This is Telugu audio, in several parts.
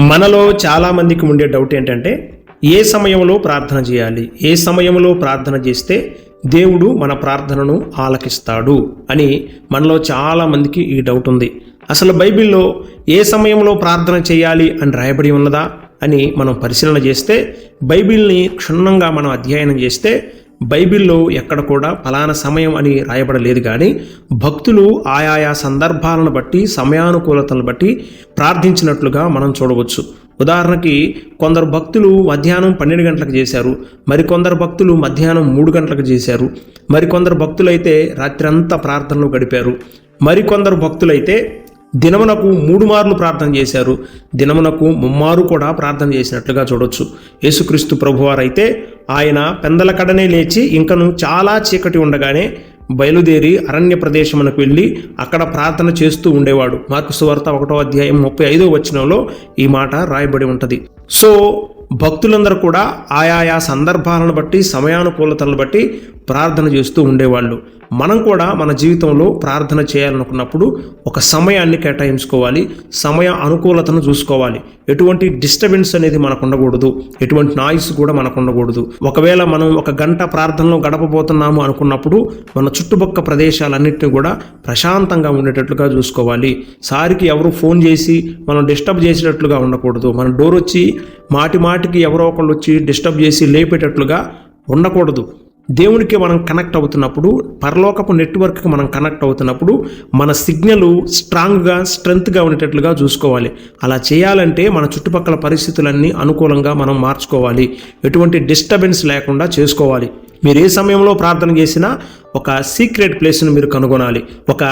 మనలో చాలామందికి ఉండే డౌట్ ఏంటంటే ఏ సమయంలో ప్రార్థన చేయాలి? ఏ సమయంలో ప్రార్థన చేస్తే దేవుడు మన ప్రార్థనను ఆలకిస్తాడు? అని మనలో చాలామందికి ఈ డౌట్ ఉంది. అసలు బైబిల్లో ఏ సమయంలో ప్రార్థన చేయాలి అని రాయబడి ఉన్నదా అని మనం పరిశీలన చేస్తే బైబిల్ని క్షుణ్ణంగా మనం అధ్యయనం చేస్తే బైబిల్లో ఎక్కడ కూడా ఫలానా సమయం అని రాయబడలేదు కానీ భక్తులు ఆయాయా సందర్భాలను బట్టి సమయానుకూలతలను బట్టి ప్రార్థించినట్లుగా మనం చూడవచ్చు. ఉదాహరణకి కొందరు భక్తులు మధ్యాహ్నం పన్నెండు గంటలకు చేశారు మరికొందరు భక్తులు మధ్యాహ్నం మూడు గంటలకు చేశారు మరికొందరు భక్తులైతే రాత్రంతా ప్రార్థనలు గడిపారు మరికొందరు భక్తులైతే దినమునకు మూడు మార్లు ప్రార్థన చేశారు. దినమునకు ముమ్మారు కూడా ప్రార్థన చేసినట్లుగా చూడొచ్చు. యేసుక్రీస్తు ప్రభువారైతే ఆయన పెందల కడనే లేచి ఇంకను చాలా చీకటి ఉండగానే బయలుదేరి అరణ్య ప్రదేశమునకు వెళ్ళి అక్కడ ప్రార్థన చేస్తూ ఉండేవాడు. మార్కు సువార్త ఒకటో అధ్యాయం ముప్పై ఐదో వచనంలో ఈ మాట రాయబడి ఉంటుంది. సో భక్తులందరూ కూడా ఆయా సందర్భాలను బట్టి సమయానుకూలతలను బట్టి ప్రార్థన చేస్తూ ఉండేవాళ్ళు. మనం కూడా మన జీవితంలో ప్రార్థన చేయాలనుకున్నప్పుడు ఒక సమయాన్ని కేటాయించుకోవాలి. సమయ అనుకూలతను చూసుకోవాలి. ఎటువంటి డిస్టర్బెన్స్ అనేది మనకు ఉండకూడదు ఎటువంటి నాయిస్ కూడా మనకు ఉండకూడదు ఒకవేళ మనం ఒక గంట ప్రార్థనలో గడపబోతున్నాము అనుకున్నప్పుడు మన చుట్టుపక్క ప్రదేశాలన్నింటినీ కూడా ప్రశాంతంగా ఉండేటట్లుగా చూసుకోవాలి. సారికి ఎవరు ఫోన్ చేసి మనం డిస్టర్బ్ చేసేటట్లుగా ఉండకూడదు. మన డోర్ వచ్చి మాటి మాటి మాటికి ఎవరో ఒకళ్ళు వచ్చి డిస్టర్బ్ చేసి లేపేటట్లుగా ఉండకూడదు. దేవునికి మనం కనెక్ట్ అవుతున్నప్పుడు పరలోకపు నెట్వర్క్కి మనం కనెక్ట్ అవుతున్నప్పుడు మన సిగ్నల్ స్ట్రాంగ్గా స్ట్రెంత్గా ఉండేటట్లుగా చూసుకోవాలి. అలా చేయాలంటే మన చుట్టుపక్కల పరిస్థితులన్నీ అనుకూలంగా మనం మార్చుకోవాలి. ఎటువంటి డిస్టర్బెన్స్ లేకుండా చేసుకోవాలి. మీరు ఏ సమయంలో ప్రార్థన చేసినా ఒక సీక్రెట్ ప్లేస్ను మీరు కనుగొనాలి. ఒక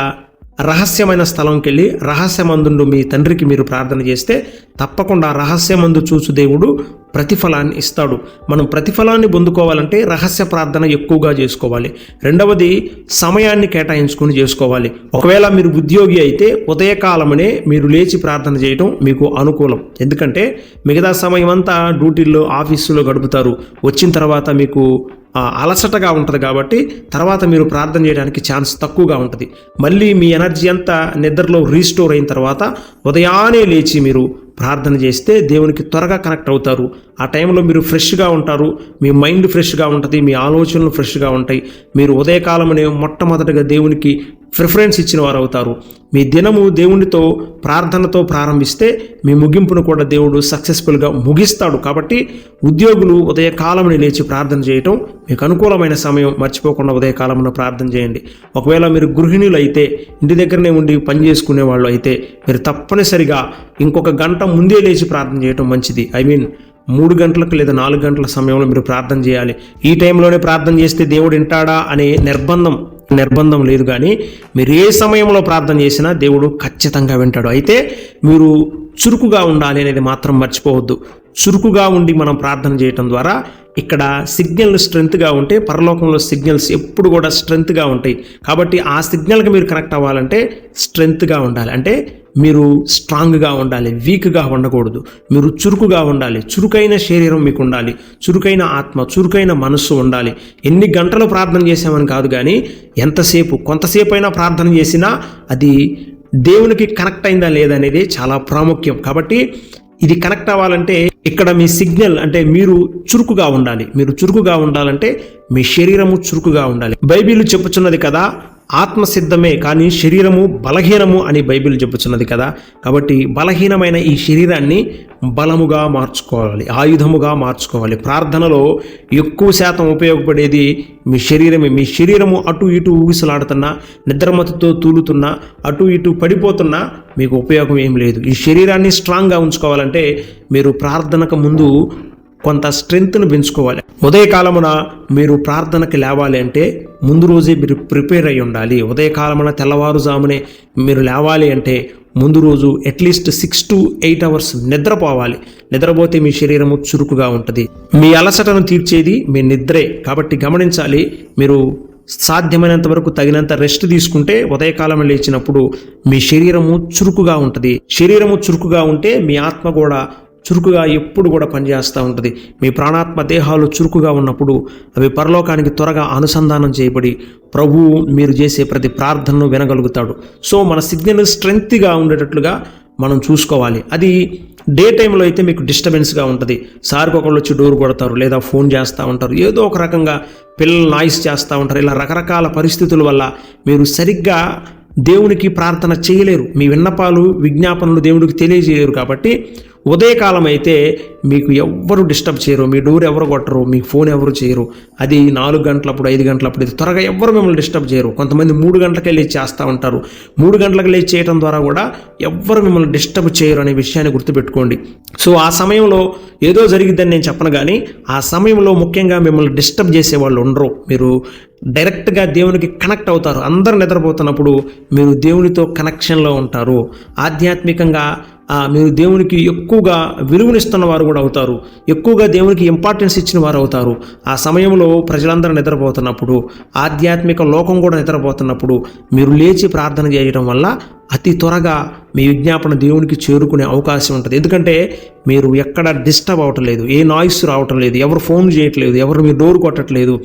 రహస్యమైన స్థలంకి వెళ్ళి రహస్యమందుండు మీ తండ్రికి మీరు ప్రార్థన చేస్తే తప్పకుండా రహస్యమందు చూచు దేవుడు ప్రతిఫలాన్ని ఇస్తాడు. మనం ప్రతిఫలాన్ని పొందుకోవాలంటే రహస్య ప్రార్థన ఎక్కువగా చేసుకోవాలి. రెండవది సమయాన్ని కేటాయించుకుని చేసుకోవాలి. ఒకవేళ మీరు ఉద్యోగి అయితే ఉదయకాలమనే మీరు లేచి ప్రార్థన చేయడం మీకు అనుకూలం. ఎందుకంటే మిగతా సమయం అంతా డ్యూటీల్లో ఆఫీసులో గడుపుతారు. వచ్చిన తర్వాత మీకు అలసటగా ఉంటుంది కాబట్టి తర్వాత మీరు ప్రార్థన చేయడానికి ఛాన్స్ తక్కువగా ఉంటుంది. మళ్ళీ మీ ఎనర్జీ అంతా నిద్రలో రీస్టోర్ అయిన తర్వాత ఉదయాన్నే లేచి మీరు ప్రార్థన చేస్తే దేవునికి త్వరగా కనెక్ట్ అవుతారు. ఆ టైంలో మీరు ఫ్రెష్గా ఉంటారు. మీ మైండ్ ఫ్రెష్గా ఉంటుంది. మీ ఆలోచనలు ఫ్రెష్గా ఉంటాయి. మీరు ఉదయకాలమనే మొట్టమొదటిగా దేవునికి ప్రిఫరెన్స్ ఇచ్చిన వారు అవుతారు మీ దినము దేవునితో ప్రార్థనతో ప్రారంభిస్తే మీ ముగింపును కూడా దేవుడు సక్సెస్ఫుల్గా ముగిస్తాడు. కాబట్టి ఉద్యోగులు ఉదయకాలముని లేచి ప్రార్థన చేయటం మీకు అనుకూలమైన సమయం. మర్చిపోకుండా ఉదయకాలంలో ప్రార్థన చేయండి. ఒకవేళ మీరు గృహిణులు అయితే ఇంటి దగ్గరనే ఉండి పని చేసుకునే వాళ్ళు అయితే మీరు తప్పనిసరిగా ఇంకొక గంట ముందే లేచి ప్రార్థన చేయటం మంచిది. ఐ మీన్ మూడు గంటలకు లేదా నాలుగు గంటల సమయంలో మీరు ప్రార్థన చేయాలి. ఈ టైంలోనే ప్రార్థన చేస్తే దేవుడు వింటాడా అనే నిర్బంధం నిర్బంధం లేదు కానీ మీరు ఏ సమయంలో ప్రార్థన చేసినా దేవుడు ఖచ్చితంగా వింటాడు. అయితే మీరు చురుకుగా ఉండాలి అనేది మాత్రం మర్చిపోవద్దు. చురుకుగా ఉండి మనం ప్రార్థన చేయటం ద్వారా ఇక్కడ సిగ్నల్ స్ట్రెంత్గా ఉంటే పరలోకంలో సిగ్నల్స్ ఎప్పుడు కూడా స్ట్రెంత్గా ఉంటాయి. కాబట్టి ఆ సిగ్నల్కి మీరు కనెక్ట్ అవ్వాలంటే స్ట్రెంత్గా ఉండాలి. అంటే మీరు స్ట్రాంగ్గా ఉండాలి వీక్గా ఉండకూడదు. మీరు చురుకుగా ఉండాలి. చురుకైన శరీరం మీకు ఉండాలి. చురుకైన ఆత్మ చురుకైన మనస్సు ఉండాలి. ఎన్ని గంటలు ప్రార్థన చేసామని కాదు కానీ ఎంతసేపు కొంతసేపు అయినా ప్రార్థన చేసినా అది దేవునికి కనెక్ట్ అయిందా లేదనేది చాలా ప్రాముఖ్యం. కాబట్టి ఇది కనెక్ట్ అవ్వాలంటే ఇక్కడ మీ సిగ్నల్ అంటే మీరు చురుకుగా ఉండాలి. మీరు చురుకుగా ఉండాలంటే మీ శరీరము చురుకుగా ఉండాలి. బైబిల్ చెప్పుచున్నది కదా ఆత్మసిద్ధమే కానీ శరీరము బలహీనము అని బైబిల్ చెప్పుచున్నది కదా. కాబట్టి బలహీనమైన ఈ శరీరాన్ని బలముగా మార్చుకోవాలి ఆయుధముగా మార్చుకోవాలి. ప్రార్థనలో ఎక్కువ శాతం ఉపయోగపడేది మీ శరీరమే. మీ శరీరము అటు ఇటు ఊగిసలాడుతున్నా నిద్రమతుతో తూలుతున్నా అటు ఇటు పడిపోతున్నా మీకు ఉపయోగం ఏం లేదు. ఈ శరీరాన్ని స్ట్రాంగ్గా ఉంచుకోవాలంటే మీరు ప్రార్థనకు ముందు కొంత స్ట్రెంగ్త్ను పెంచుకోవాలి. ఉదయకాలమున మీరు ప్రార్థనకి లేవాలి అంటే ముందు రోజే మీరు ప్రిపేర్ అయి ఉండాలి. ఉదయకాలమున తెల్లవారుజామునే మీరు లేవాలి అంటే ముందు రోజు at least six to eight hours నిద్రపోవాలి. నిద్రపోతే మీ శరీరము చురుకుగా ఉంటుంది. మీ అలసటను తీర్చేది మీ నిద్రే. కాబట్టి గమనించాలి మీరు సాధ్యమైనంత వరకు తగినంత రెస్ట్ తీసుకుంటే ఉదయకాలం లేచినప్పుడు మీ శరీరము చురుకుగా ఉంటుంది. శరీరము చురుకుగా ఉంటే మీ ఆత్మ కూడా చురుకుగా ఎప్పుడు కూడా పనిచేస్తూ ఉంటుంది. మీ ప్రాణాత్మ దేహాలు చురుకుగా ఉన్నప్పుడు అవి పరలోకానికి త్వరగా అనుసంధానం చేయబడి ప్రభువు మీరు చేసే ప్రతి ప్రార్థనను వినగలుగుతాడు. సో మన సిగ్నల్ స్ట్రెంగ్త్గా ఉండేటట్లుగా మనం చూసుకోవాలి. అది డే టైంలో అయితే మీకు డిస్టర్బెన్స్గా ఉంటుంది. సార్కి ఒకళ్ళు వచ్చి డోర్ కొడతారు లేదా ఫోన్ చేస్తూ ఉంటారు. ఏదో ఒక రకంగా పిల్లలు నాయిస్ చేస్తూ ఉంటారు. ఇలా రకరకాల పరిస్థితుల వల్ల మీరు సరిగ్గా దేవునికి ప్రార్థన చేయలేరు. మీ విన్నపాలు విజ్ఞాపనలు దేవుడికి తెలియజేయరు కాబట్టి ఉదయకాలం అయితే మీకు ఎవ్వరు డిస్టర్బ్ చేయరు మీ డోర్ ఎవరు కొట్టరు మీ ఫోన్ ఎవరు చేయరు. అది నాలుగు గంటలప్పుడు ఐదు గంటలప్పుడు ఇది త్వరగా ఎవ్వరు మిమ్మల్ని డిస్టర్బ్ చేయరు. కొంతమంది మూడు గంటలకే లేచి చేస్తూ ఉంటారు. మూడు గంటలకు లేచి చేయడం ద్వారా కూడా ఎవ్వరు మిమ్మల్ని డిస్టర్బ్ చేయరు అనే విషయాన్ని గుర్తుపెట్టుకోండి. సో ఆ సమయంలో ఏదో జరిగిద్దని నేను చెప్పను కానీ ఆ సమయంలో ముఖ్యంగా మిమ్మల్ని డిస్టర్బ్ చేసే వాళ్ళు ఉండరు. మీరు డైరెక్ట్గా దేవునికి కనెక్ట్ అవుతారు. అందరు నిద్రపోతున్నప్పుడు మీరు దేవునితో కనెక్షన్లో ఉంటారు. ఆధ్యాత్మికంగా మీరు దేవునికి ఎక్కువగా విలువనిస్తున్న వారు కూడా అవుతారు. ఎక్కువగా దేవునికి ఇంపార్టెన్స్ ఇచ్చిన వారు అవుతారు. ఆ సమయంలో ప్రజలందరూ నిద్రపోతున్నప్పుడు ఆధ్యాత్మిక లోకం కూడా నిద్రపోతున్నప్పుడు మీరు లేచి ప్రార్థన చేయడం వల్ల అతి త్వరగా మీ విజ్ఞాపన దేవునికి చేరుకునే అవకాశం ఉంటుంది. ఎందుకంటే మీరు ఎక్కడ డిస్టర్బ్ అవటం లేదు ఏ నాయిస్ రావటం లేదు ఎవరు ఫోన్ చేయట్లేదు ఎవరు మీ డోర్ కొట్టట్లేదు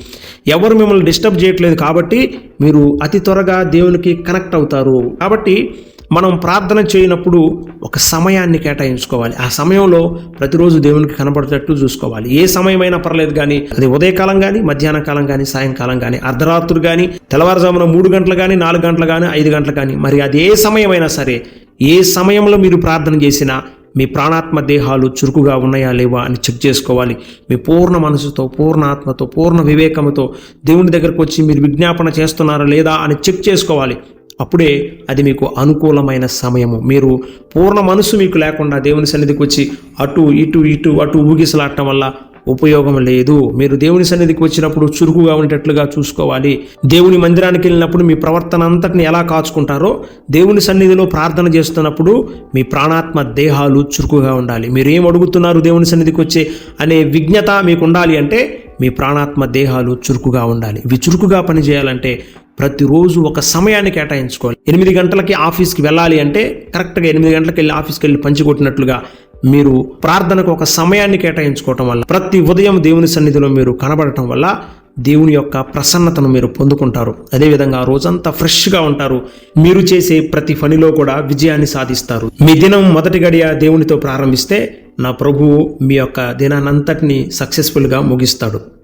ఎవరు మిమ్మల్ని డిస్టర్బ్ చేయట్లేదు కాబట్టి మీరు అతి త్వరగా దేవునికి కనెక్ట్ అవుతారు. కాబట్టి మనం ప్రార్థన చేయనప్పుడు ఒక సమయాన్ని కేటాయించుకోవాలి. ఆ సమయంలో ప్రతిరోజు దేవునికి కనబడేటట్టు చూసుకోవాలి. ఏ సమయమైనా పర్లేదు కానీ అది ఉదయకాలం కానీ మధ్యాహ్న కాలం కానీ సాయంకాలం కానీ అర్ధరాత్రులు కానీ తెల్లవారుజామున మూడు గంటలు కానీ నాలుగు గంటలు కానీ ఐదు గంటలు కానీ మరి అది ఏ సమయమైనా సరే ఏ సమయంలో మీరు ప్రార్థన చేసినా మీ ప్రాణాత్మ దేహాలు చురుకుగా ఉన్నాయా లేవా అని చెక్ చేసుకోవాలి. మీ పూర్ణ మనసుతో పూర్ణ ఆత్మతో పూర్ణ వివేకముతో దేవుని దగ్గరకు వచ్చి మీరు విజ్ఞాపన చేస్తున్నారా లేదా అని చెక్ చేసుకోవాలి. అప్పుడే అది మీకు అనుకూలమైన సమయము. మీరు పూర్ణ మనసు మీకు లేకుండా దేవుని సన్నిధికి వచ్చి అటు ఇటు ఇటు అటు ఊగిసలాడటం వల్ల ఉపయోగం లేదు. మీరు దేవుని సన్నిధికి వచ్చినప్పుడు చురుకుగా ఉండేటట్లుగా చూసుకోవాలి. దేవుని మందిరానికి వెళ్ళినప్పుడు మీ ప్రవర్తన అంతటిని ఎలా కాచుకుంటారో దేవుని సన్నిధిలో ప్రార్థన చేస్తున్నప్పుడు మీ ప్రాణాత్మ దేహాలు చురుకుగా ఉండాలి. మీరు ఏం అడుగుతున్నారు దేవుని సన్నిధికి వచ్చే అనే విజ్ఞత మీకు ఉండాలి అంటే మీ ప్రాణాత్మ దేహాలు చురుకుగా ఉండాలి. ఇవి చురుకుగా పనిచేయాలంటే ప్రతిరోజు ఒక సమయాన్ని కేటాయించుకోవాలి. ఎనిమిది గంటలకి ఆఫీస్కి వెళ్ళాలి అంటే కరెక్ట్గా ఎనిమిది గంటలకు వెళ్ళి ఆఫీస్కి వెళ్ళి పంచికొట్టినట్లుగా మీరు ప్రార్థనకు ఒక సమయాన్ని కేటాయించుకోవటం వల్ల ప్రతి ఉదయం దేవుని సన్నిధిలో మీరు కనబడటం వల్ల దేవుని యొక్క ప్రసన్నతను మీరు పొందుకుంటారు. అదేవిధంగా రోజంతా ఫ్రెష్గా ఉంటారు. మీరు చేసే ప్రతి పనిలో కూడా విజయాన్ని సాధిస్తారు. మీ దినం మొదటి గడియ దేవునితో ప్రారంభిస్తే నా ప్రభువు మీ యొక్క దినానంతటిని సక్సెస్ఫుల్గా ముగిస్తాడు.